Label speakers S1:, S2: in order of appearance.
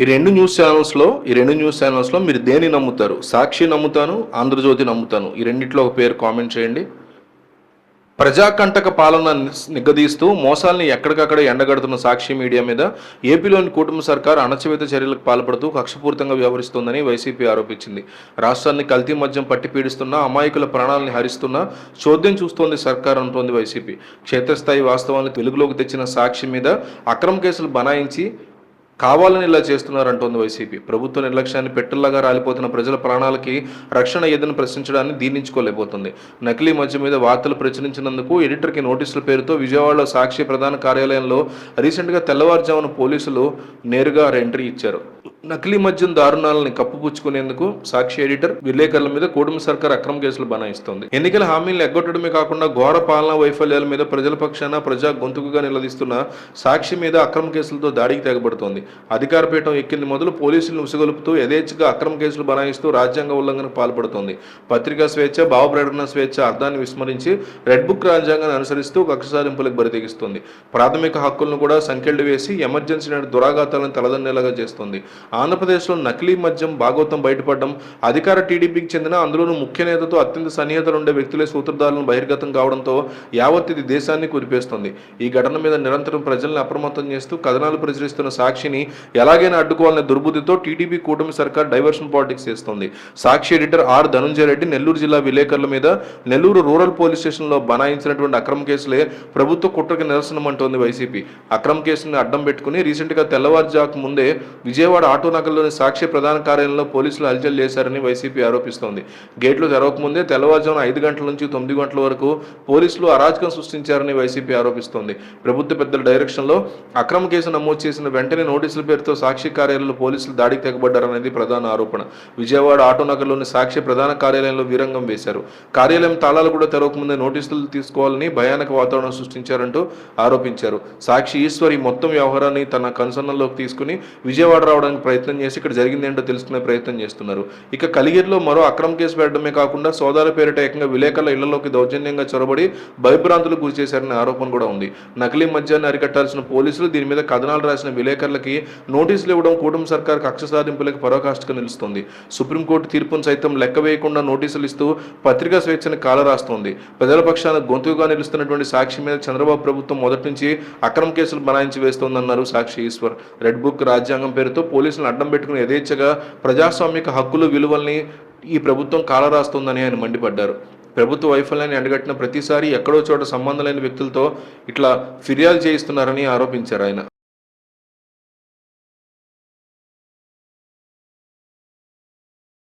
S1: ఈ రెండు న్యూస్ ఛానల్స్లో ఈ రెండు న్యూస్ ఛానల్స్లో మీరు దేని నమ్ముతారు? సాక్షి నమ్ముతాను ఆంధ్రజ్యోతి నమ్ముతాను. ఈ రెండిట్లో ఒక పేరు కామెంట్ చేయండి. ప్రజాకంటక పాలన నిగ్గదీస్తూ మోసాల్ని ఎక్కడికక్కడ ఎండగడుతున్న సాక్షి మీడియా మీద ఏపీలోని కూటమి సర్కార్ అణచివేత చర్యలకు పాల్పడుతూ కక్షపూరితంగా వ్యవహరిస్తోందని వైసీపీ ఆరోపించింది. రాష్ట్రాన్ని కల్తీ మద్యం పట్టి పీడిస్తున్న అమాయకుల ప్రాణాలని హరిస్తున్న చోద్యం చూస్తోంది సర్కార్ అంటోంది వైసీపీ. క్షేత్రస్థాయి వాస్తవాన్ని తెలుగులోకి తెచ్చిన సాక్షి మీద అక్రమ కేసులు బనాయించి కావాలని ఇలా చేస్తున్నారంటోంది వైసీపీ. ప్రభుత్వ నిర్లక్ష్యాన్ని పెట్టల్లాగా రాలిపోతున్న ప్రజల ప్రాణాలకి రక్షణ ఏదని ప్రశ్నించడాన్ని దీనించుకోలేకపోతుంది నకిలీ మధ్య మీద వార్తలు ప్రచురించినందుకు ఎడిటర్కి నోటీసుల పేరుతో విజయవాడలో సాక్షి ప్రధాన కార్యాలయంలో రీసెంట్గా తెల్లవారుజామున పోలీసులు నేరుగా ఎంట్రీ ఇచ్చారు. నకిలీ మద్యం దారుణాలని కప్పుపుచ్చుకునేందుకు సాక్షి ఎడిటర్ విలేకరుల మీద కూటమి సర్కార్ అక్రమ కేసులు బనాయిస్తోంది. ఎన్నికల హామీలను ఎగ్గొట్టడమే కాకుండా ఘోర పాలనా వైఫల్యాల మీద ప్రజల పక్షాన ప్రజా గొంతుకుగా నిలదీస్తున్న సాక్షి మీద అక్రమ కేసులతో దాడికి తెగబడుతోంది. అధికార పీఠం ఎక్కింది మొదలు పోలీసులను ఉసుగొలుపుతూ యథేచ్ఛగా అక్రమ కేసులు బనాయిస్తూ రాజ్యాంగ ఉల్లంఘనకు పాల్పడుతోంది. పత్రికా స్వేచ్ఛ భావ ప్రకటన స్వేచ్ఛ అర్థాన్ని విస్మరించి రెడ్ బుక్ రాజ్యాంగాన్ని అనుసరిస్తూ కక్ష సాధింపులకు బరితెగిస్తుంది. ప్రాథమిక హక్కులను కూడా సంఖ్యలు వేసి ఎమర్జెన్సీ నాటి దురాఘాతాలను తలదన్నేలాగా చేస్తుంది. ఆంధ్రప్రదేశ్లో నకిలీ మద్యం భాగవతం బయటపడడం అధికార టీడీపీకి చెందిన అందులోనూ ముఖ్య నేతతో అత్యంత సన్నిహితలు ఉండే వ్యక్తులే సూత్రధారులను బహిర్గతం కావడంతో యావత్ ఇది దేశాన్ని కురిపేస్తుంది. ఈ ఘటన మీద నిరంతరం ప్రజల్ని అప్రమత్తం చేస్తూ కథనాలు ప్రచురిస్తున్న సాక్షిని ఎలాగైనా అడ్డుకోవాలనే దుర్బుద్ధితో టీడీపీ కూటమి సర్కార్ డైవర్షన్ పాలిటిక్స్ చేస్తోంది. సాక్షి ఎడిటర్ ఆర్ ధనుంజయ రెడ్డి నెల్లూరు జిల్లా విలేకరుల మీద నెల్లూరు రూరల్ పోలీస్ స్టేషన్లో బనాయించినటువంటి అక్రమ కేసులే ప్రభుత్వ కుట్రకి నిరసనం అంటోంది వైసీపీ. అక్రమ కేసుని అడ్డం పెట్టుకుని రీసెంట్గా తెల్లవారుజాకు ముందే విజయవాడ ఆటో నగర్లోని సాక్షి ప్రధాన కార్యాలయంలో పోలీసులు హల్చల్ చేశారని వైసీపీ ఆరోపిస్తోంది. గేట్లు తెరవకముందే తెల్లవారుజామున ఐదు గంటల నుంచి తొమ్మిది గంటల వరకు పోలీసులు అరాచకం సృష్టించారని వైసీపీ ఆరోపిస్తోంది. ప్రభుత్వ పెద్దల డైరెక్షన్లో అక్రమ కేసు నమోదు చేసిన వెంటనే నోటీసుల పేరుతో సాక్షి కార్యాలయంలో పోలీసులు దాడికి తెగబడ్డారనేది ప్రధాన ఆరోపణ. విజయవాడ ఆటోనగర్లోని సాక్షి ప్రధాన కార్యాలయంలో వీరంగం వేశారు. కార్యాలయం తాళాలు కూడా తెరవకముందే నోటీసులు తీసుకోవాలని భయానక వాతావరణం సృష్టించారంటూ ఆరోపించారు. సాక్షి ఈశ్వరి మొత్తం వ్యవహారాన్ని తన కన్సర్నంలోకి తీసుకుని విజయవాడ రావడానికి ప్రయత్నం చేసి ఇక్కడ జరిగింది ఏంటో తెలుసుకునే ప్రయత్నం చేస్తున్నారు. ఇక కలిగిరిలో మరో అక్రమ కేసు పెట్టడమే కాకుండా సోదాల పేరిట ఏకంగా విలేకరుల ఇళ్ళలోకి దౌర్జన్యంగా చొరబడి భయభ్రాంతులు గురి చేశారనే ఆరోపణ కూడా ఉంది. నకిలీ మద్యాన్ని అరికట్టాల్సిన పోలీసులు దీని మీద కథనాలు రాసిన విలేకరులకి నోటీసులు ఇవ్వడం కూటమి సర్కార్ కక్ష సాధింపులకు పరోకాష్ఠగా నిలుస్తుంది. సుప్రీంకోర్టు తీర్పును సైతం లెక్క వేయకుండా నోటీసులు ఇస్తూ పత్రికా స్వేచ్ఛను కాలరాస్తోంది. ప్రజల పక్షాన గొంతుగా నిలుస్తున్నటువంటి సాక్షి మీద చంద్రబాబు ప్రభుత్వం మొదటి నుంచి అక్రమ కేసులు బనాయించి వేస్తోందన్నారు సాక్షి ఈశ్వర్. రెడ్ బుక్ రాజ్యాంగం పేరుతో పోలీసులను అడ్డం పెట్టుకుని యథేచ్ఛగా ప్రజాస్వామిక హక్కులు విలువల్ని ఈ ప్రభుత్వం కాలరాస్తోందని ఆయన మండిపడ్డారు. ప్రభుత్వ వైఫల్యాన్ని ఎండగట్టిన ప్రతిసారి ఎక్కడో చోట సంబంధం లేని వ్యక్తులతో ఇట్లా ఫిర్యాదు చేయిస్తున్నారని ఆరోపించారు ఆయన.